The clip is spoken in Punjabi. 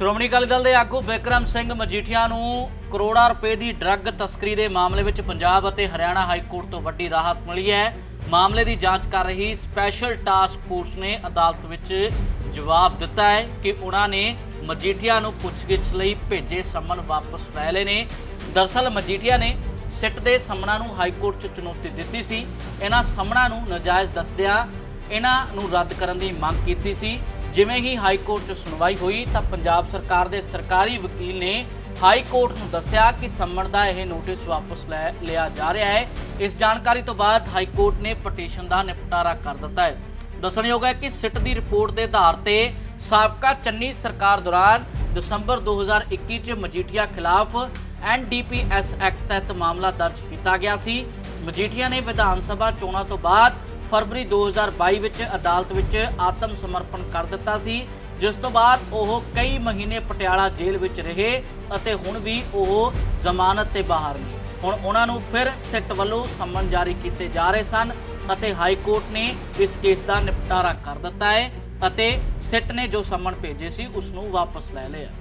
ਸ਼੍ਰੋਮਣੀ ਅਕਾਲੀ ਦਲ ਦੇ ਆਗੂ ਬਿਕਰਮ ਸਿੰਘ ਮਜੀਠੀਆ ਨੂੰ ਕਰੋੜਾਂ ਰੁਪਏ ਦੀ ਡਰੱਗ ਤਸਕਰੀ ਦੇ ਮਾਮਲੇ ਵਿੱਚ ਪੰਜਾਬ ਅਤੇ ਹਰਿਆਣਾ ਹਾਈ ਕੋਰਟ ਤੋਂ ਵੱਡੀ ਰਾਹਤ ਮਿਲੀ ਹੈ। ਮਾਮਲੇ ਦੀ ਜਾਂਚ ਕਰ ਰਹੀ ਸਪੈਸ਼ਲ ਟਾਸਕ ਫੋਰਸ ਨੇ ਅਦਾਲਤ ਵਿੱਚ ਜਵਾਬ ਦਿੱਤਾ ਹੈ ਕਿ ਉਹਨਾਂ ਨੇ ਮਜੀਠੀਆ ਨੂੰ ਪੁੱਛਗਿੱਛ ਲਈ ਭੇਜੇ ਸਮਨ ਵਾਪਸ ਲੈ ਲਏ ਨੇ। ਦਰਸਲ ਮਜੀਠੀਆ ਨੇ ਸਿੱਟ ਦੇ ਸੰਮਨਾਂ ਨੂੰ ਹਾਈ ਕੋਰਟ 'ਚ ਚੁਣੌਤੀ ਦਿੱਤੀ ਸੀ। ਇਹਨਾਂ ਸੰਮਨਾਂ ਨੂੰ ਨਾਜਾਇਜ਼ ਦੱਸਦਿਆਂ ਇਹਨਾਂ ਨੂੰ ਰੱਦ ਕਰਨ ਦੀ ਮੰਗ ਕੀਤੀ ਸੀ। ਜਿਵੇਂ ਹੀ ਹਾਈ ਕੋਰਟ 'ਚ ਸੁਣਵਾਈ ਹੋਈ ਤਾਂ ਪੰਜਾਬ ਸਰਕਾਰ ਦੇ ਸਰਕਾਰੀ ਵਕੀਲ ਨੇ ਹਾਈ ਕੋਰਟ ਨੂੰ ਦੱਸਿਆ ਕਿ ਸੰਮਣ ਦਾ ਇਹ ਨੋਟਿਸ ਵਾਪਸ ਲੈ ਲਿਆ ਜਾ ਰਿਹਾ ਹੈ। ਇਸ ਜਾਣਕਾਰੀ ਤੋਂ ਬਾਅਦ ਹਾਈ ਕੋਰਟ ਨੇ ਪਟੀਸ਼ਨ ਦਾ ਨਿਪਟਾਰਾ ਕਰ ਦਿੱਤਾ ਹੈ। ਦੱਸਣਯੋਗ ਹੈ ਕਿ ਸਿੱਟ ਦੀ ਰਿਪੋਰਟ ਦੇ ਆਧਾਰ ਤੇ ਸਾਬਕਾ ਚੰਨੀ ਸਰਕਾਰ ਦੌਰਾਨ ਦਸੰਬਰ 2021 ਚ ਮਜੀਠੀਆ ਖਿਲਾਫ ਐਨਡੀਪੀਐਸ ਐਕਟ ਤਹਿਤ ਮਾਮਲਾ ਦਰਜ ਕੀਤਾ ਗਿਆ ਸੀ। ਮਜੀਠੀਆ ਨੇ ਵਿਧਾਨ ਸਭਾ ਚੋਣਾਂ ਤੋਂ ਬਾਅਦ ਫਰਵਰੀ 2022 ਵਿੱਚ ਅਦਾਲਤ ਵਿੱਚ ਆਤਮ ਸਮਰਪਣ ਕਰ ਦਿੱਤਾ ਸੀ, ਜਿਸ ਤੋਂ ਬਾਅਦ ਉਹ ਕਈ ਮਹੀਨੇ ਪਟਿਆਲਾ ਜੇਲ੍ਹ ਵਿੱਚ ਰਹੇ ਅਤੇ ਹੁਣ ਵੀ ਉਹ ਜ਼ਮਾਨਤ ਤੇ ਬਾਹਰ ਨੇ। ਹੁਣ ਉਹਨਾਂ ਨੂੰ ਫਿਰ ਸਿੱਟ ਵੱਲੋਂ ਸੰਮਨ ਜਾਰੀ ਕੀਤੇ ਜਾ ਰਹੇ ਸਨ ਅਤੇ ਹਾਈ ਕੋਰਟ ਨੇ ਇਸ ਕੇਸ ਦਾ ਨਿਪਟਾਰਾ ਕਰ ਦਿੱਤਾ ਹੈ ਅਤੇ ਸਿੱਟ ਨੇ ਜੋ ਸੰਮਨ ਭੇਜੇ ਸੀ, ਉਸ ਨੂੰ ਵਾਪਸ ਲੈ ਲਿਆ।